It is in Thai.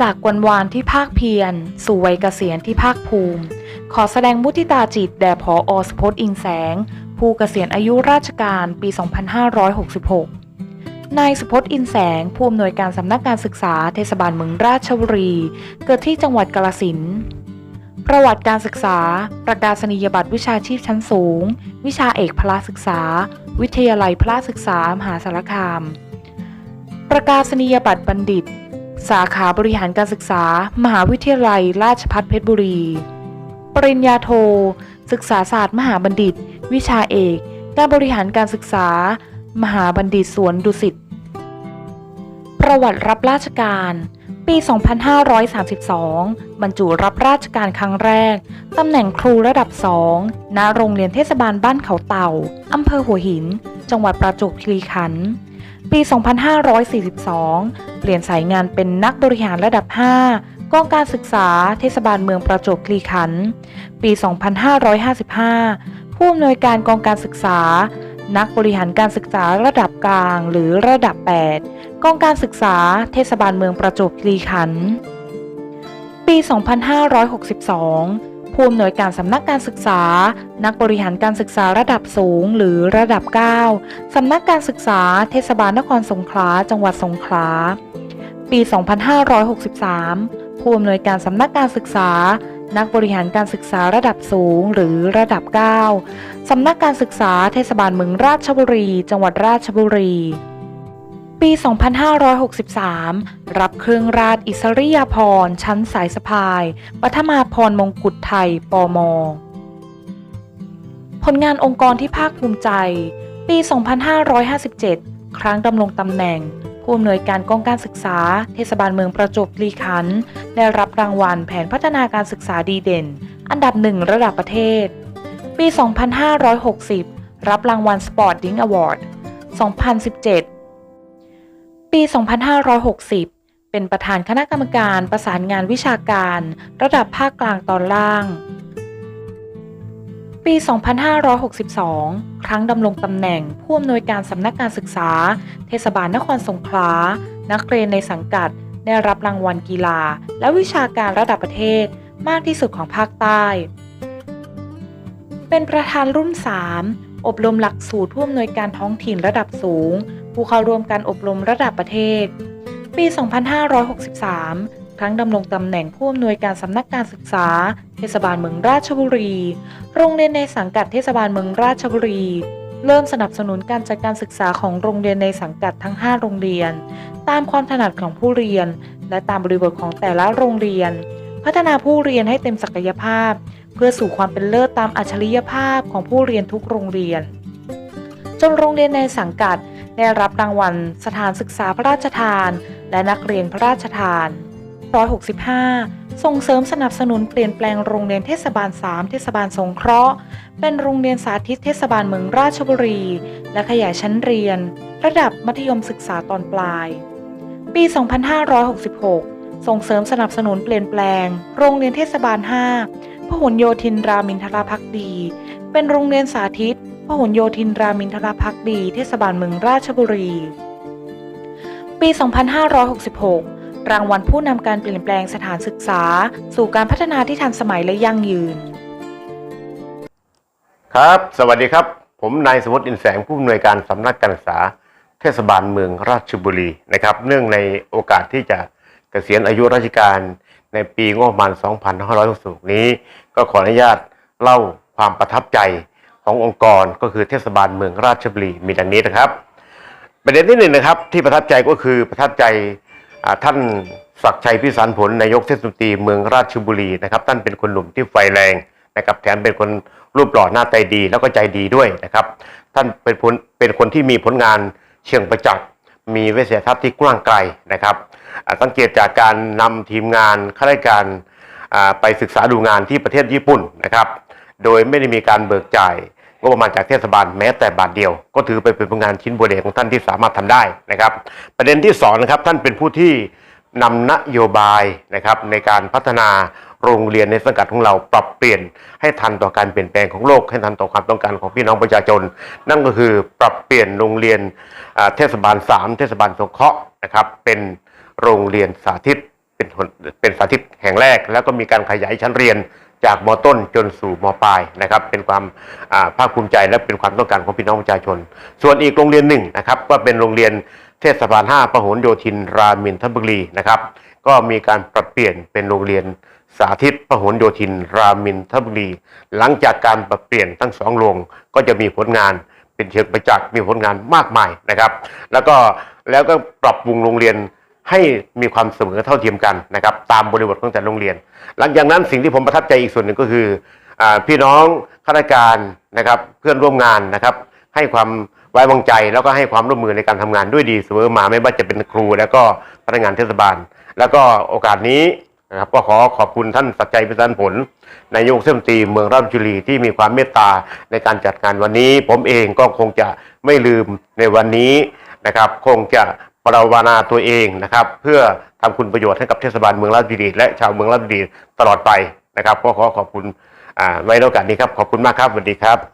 จากวันวานที่ภาคเพียร สู่วัยเกษียณที่ภาคภูมิ ขอแสดงมุทิตาจิตแด่ผออสพจน์อิงแสง ผู้เกษียณอายุราชการปี 2566 นายสุพจน์อินแสง ผู้อำนวยการสำนักการศึกษาเทศบาลเมืองราชบุรี เกิดที่จังหวัดกาฬสินประวัติการศึกษา ประกาศนียบัตรวิชาชีพชั้นสูง วิชาเอกพละศึกษา วิทยาลัยพละศึกษามหาสารคาม ประกาศนียบัตรบัณฑิต สาขาบริหารการศึกษา มหาวิทยาลัย ราชภัฏเพชรบุรี ปริญญาโท ศึกษาศาสตร์ มหาบัณฑิต วิชาเอกการบริหารการศึกษา มหาบัณฑิตสวนดุสิต ประวัติรับราชการ ปี 2532 บรรจุรับราชการครั้งแรก ตำแหน่งครูระดับ2ณโรงเรียนเทศบาลบ้านเขาเต่า อำเภอหัวหิน จังหวัดประจวบคีรีขันธ์ ปี 2542 เปลี่ยนสายงานเป็นนักบริหารระดับ 5 กองการศึกษาเทศบาลเมืองประจวบคีรีขันธ์ ปี 2555 ผู้อำนวยการกองการศึกษา นักบริหารการศึกษาระดับกลางหรือระดับ 8 กองการศึกษาเทศบาลเมืองประจวบคีรีขันธ์ ปี 2562 ผู้อำนวยการสำนักการศึกษา นักบริหารการศึกษาระดับสูงหรือระดับ 9 สำนักการศึกษา เทศบาลนครสงขลา จังหวัดสงขลา ปี 2563 ผู้อำนวยการสำนักการศึกษา นักบริหารการศึกษาระดับสูงหรือระดับ 9 สำนักการศึกษา เทศบาลเมืองราชบุรี จังหวัดราชบุรี ปี 2563 รับเครื่องราชอิสริยาภรณ์ชั้นสายสะพายปัทมาพรมงกุฎไทย ปม ผลงานองค์กรที่ภาคภูมิใจ ปี 2557 ครั้งดำรงตำแหน่ง ผู้อำนวยการกองการศึกษา เทศบาลเมืองประจวบคีรีขันธ์ได้รับรางวัลแผนพัฒนาการศึกษาดีเด่น อันดับหนึ่งระดับประเทศ ปี 2560 รับรางวัล Sporting Award 2017 ปี 2560 เป็นประธานคณะกรรมการประสานงานวิชาการ ระดับภาคกลางตอนล่าง ปี 2562 ครั้งดำรงตำแหน่งผู้อำนวยการสำนักการศึกษา เทศบาลนครสงขลา นักเรียนในสังกัดได้รับรางวัลกีฬา และวิชาการระดับประเทศมากที่สุดของภาคใต้ เป็นประธานรุ่น 3 อบรมหลักสูตรผู้อำนวยการท้องถิ่นระดับสูง ผู้เข้าร่วมการอบรมระดับประเทศ ปี 2563 ครั้งดำรงตำแหน่งผู้อำนวยการสำนักการศึกษา เทศบาลเมืองราชบุรี โรงเรียนในสังกัดเทศบาลเมืองราชบุรี เริ่มสนับสนุนการจัดการศึกษาของโรงเรียนในสังกัดทั้ง 5 โรงเรียน ตามความถนัดของผู้เรียน และตามบริบทของแต่ละโรงเรียน พัฒนาผู้เรียนให้เต็มศักยภาพ เพื่อสู่ความเป็นเลิศตามอัจฉริยภาพของผู้เรียนทุกโรงเรียน จนโรงเรียนในสังกัด ได้รับรางวัลสถานศึกษาพระราชทาน และนักเรียนพระราชทาน 165 ส่งเสริมสนับสนุนเปลี่ยนแปลงโรงเรียนเทศบาล 3 เทศบาลสงเคราะห์ เป็นโรงเรียนสาธิตเทศบาลเมืองราชบุรี และขยายชั้นเรียน ระดับมัธยมศึกษาตอนปลาย ปี 2566 ส่งเสริมสนับสนุนเปลี่ยนแปลง โรงเรียนเทศบาล 5พหลโยธินรามินทราพักดี เป็นโรงเรียนสาธิต พหลโยธินรามินทรพักดี เทศบาลเมืองราชบุรี ปี 2566 รางวัลผู้นำการเปลี่ยนแปลงสถานศึกษา สู่การพัฒนาที่ทันสมัยและยั่งยืน ครับ สวัสดีครับ ผมนายสมมติอินแสงผู้อำนวยการสำนักการศึกษา เทศบาลเมืองราชบุรีนะครับ เนื่องในโอกาสที่จะเกษียณอายุราชการในปีงบประมาณ 2566 นี้ ก็ขออนุญาตเล่าความประทับใจ ขององค์กรก็คือเทศบาลเมืองราชบุรีมีดังนี้นะครับ ประเด็นที่หนึ่งนะครับที่ประทับใจก็คือประทับใจท่านศักชัยพิสารผลนายกเทศมนตรีเมืองราชบุรีนะครับท่านเป็นคนหนุ่มที่ไฟแรงนะครับแถมเป็นคนรูปหล่อหน้าตาดีแล้วก็ใจดีด้วยนะครับ ท่านเป็นผลเป็นคนที่มีผลงานเชิงประจักษ์มีวิสัยทัศน์ที่กว้างไกลนะครับสังเกตจากการนำทีมงานข้าราชการไปศึกษาดูงานที่ประเทศญี่ปุ่นนะครับ โดยไม่ได้มีการเบิกจ่าย งบประมาณจากเทศบาลแม้แต่บาทเดียว ก็ถือไปเป็นผลงานชิ้นโบเดของท่านที่สามารถทำได้นะครับ ประเด็นที่สองนะครับท่านเป็นผู้ที่นำนโยบายนะครับในการพัฒนาโรงเรียนในสังกัดของเราปรับเปลี่ยนให้ทันต่อการเปลี่ยนแปลงของโลกให้ทันต่อความต้องการของพี่น้องประชาชน นั่นก็คือปรับเปลี่ยนโรงเรียนเทศบาล 3 เทศบาลสงเคราะห์นะครับเป็นโรงเรียนสาธิตเป็นเป็นสาธิตแห่งแรก แล้วก็มีการขยายชั้นเรียน จากมต้นจนสู่มปลายนะครับเป็นความภาคภูมิใจและเป็นความต้องการของพี่น้องประชาชน ส่วนอีกโรงเรียนหนึ่งนะครับก็เป็นโรงเรียนเทศบาล5พหลโยธินรามินทบุรีนะครับก็มีการปรับเปลี่ยนเป็นโรงเรียนสาธิตพหลโยธิน รามินทบุรี หลังจากการปรับเปลี่ยนทั้งสองโรงก็จะมีผลงานเป็นเชิงประจักษ์มีผลงานมากมายนะครับ แล้วก็แล้วก็ปรับปรุงโรงเรียน ให้มีความเสมอเท่าเทียมกันนะครับตามบริบทของแต่ละโรงเรียน หลังจากนั้นสิ่งที่ผมประทับใจอีกส่วนหนึ่งก็คืออพี่น้องข้าราชการนะครับเพื่อนร่วมงานนะครับให้ความไว้วางใจแล้วก็ให้ความร่วมมือในการทำงานด้วยดีเสมอมาไม่ว่าจะเป็นครู แล้วก็พนักงานเทศบาล แล้วก็โอกาสนี้นะครับก็ขอขอบคุณท่านสัจใจพิสันผลนายกเทศมนตีเมืองราชบุรีที่มีความเมตตาในการจัดงานวันนี้ ผมเองก็คงจะไม่ลืมในวันนี้นะครับ คงจะ ปราวนาตัวเองนะครับ เพื่อทำคุณประโยชน์ให้กับเทศบาลเมืองราชบุรีและชาวเมืองราชบุรีตลอดไปนะครับก็ขอขอบคุณไว้ในโอกาสนี้ครับขอบคุณมากครับสวัสดีครับ